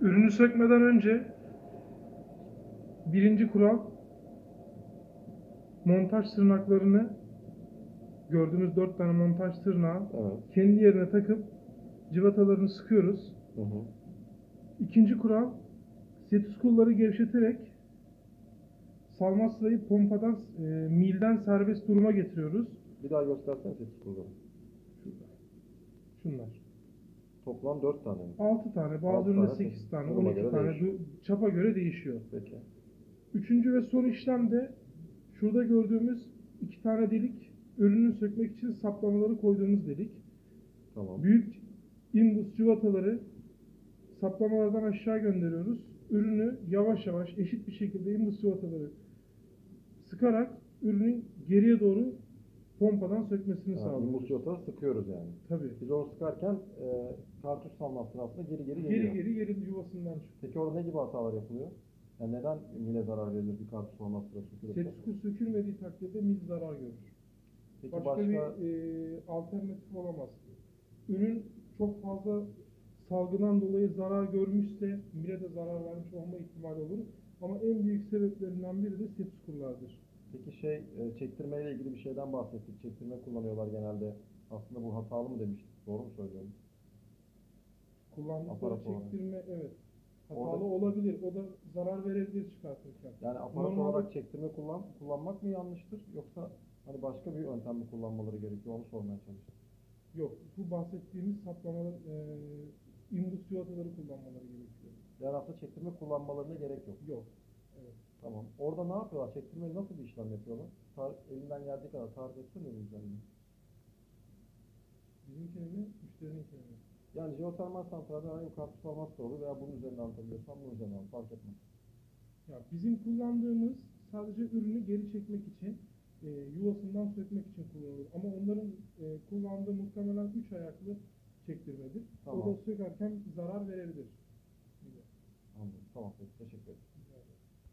Ürünü sökmeden önce birinci kural montaj tırnaklarını gördüğümüz dört tane montaj tırnağı Evet. kendi yerine takıp cıvatalarını sıkıyoruz. Hı hı. İkinci kural setiskulları gevşeterek salmaslayı pompadan e, milden serbest duruma getiriyoruz. Bir daha göstersene sekiz kulları. Şunlar. Toplam dört tane mi? 6 tane, Altı bazılarında tane, 8 tane, duruma 12 göre tane, değişiyor. du- çapa göre değişiyor. Peki. Üçüncü ve son işlemde şurada gördüğümüz iki tane delik ürünü sökmek için saplamaları koyduğumuz delik. Tamam. Büyük imbus cıvataları saplamalardan aşağı gönderiyoruz. Ürünü yavaş yavaş eşit bir şekilde imbus cıvataları sıkarak ürünün geriye doğru pompadan sökmesini Ha, sağlıyoruz. imbus cıvataları sıkıyoruz yani. Tabii. Biz onu sıkarken e, kartuş salma sırasında geri geri geliyor. geri geri yuvasından çıkıyor. Peki orada ne gibi hatalar yapılıyor? Yani neden mile zarar verilir bir kartuş salma sırası sökülürse? Setisku sökülmediği takdirde mil zarar görür. Peki Başka, başka, bir e, alternatif olamaz. Ürün çok fazla salgıdan dolayı zarar görmüşse bile de zarar vermiş olma ihtimali olur. Ama en büyük sebeplerinden biri de setiskullardır. Peki şey e, çektirme ile ilgili bir şeyden bahsettik. Çektirme kullanıyorlar genelde. Aslında bu hatalı mı demiştik? Doğru mu söylüyorum? Kullandıkları Aparat olarak. çektirme evet hatalı Orada- olabilir. O da zarar verebilir çıkartırken. Yani aparat Normalde- olarak çektirme kullan, kullanmak mı yanlıştır? Yoksa hani başka bir yöntem mi kullanmaları gerekiyor? Onu sormaya çalıştım. Yok bu bahsettiğimiz saplamalar e, cıvataları kullanmaları gerekiyor. Yani aslında çektirme kullanmalarına gerek yok. Yok. Evet. Orada ne yapıyorlar? Çektirmeyi nasıl bir işlem yapıyorlar? Tar elinden geldiği kadar tarif etsene üzerine. Bizimkine mi? Müşterininkine mi? Yani jeotermal santralde herhangi bir kartuş format olur veya bunun üzerine anlatabiliyorsan bunun üzerine anlat. Fark etmez. Ya bizim kullandığımız sadece ürünü geri çekmek için, e, yuvasından sökmek için kullanılır. Ama onların e, kullandığı muhtemelen 3 ayaklı çektirmedir. Tamam. O da sökerken zarar verebilir.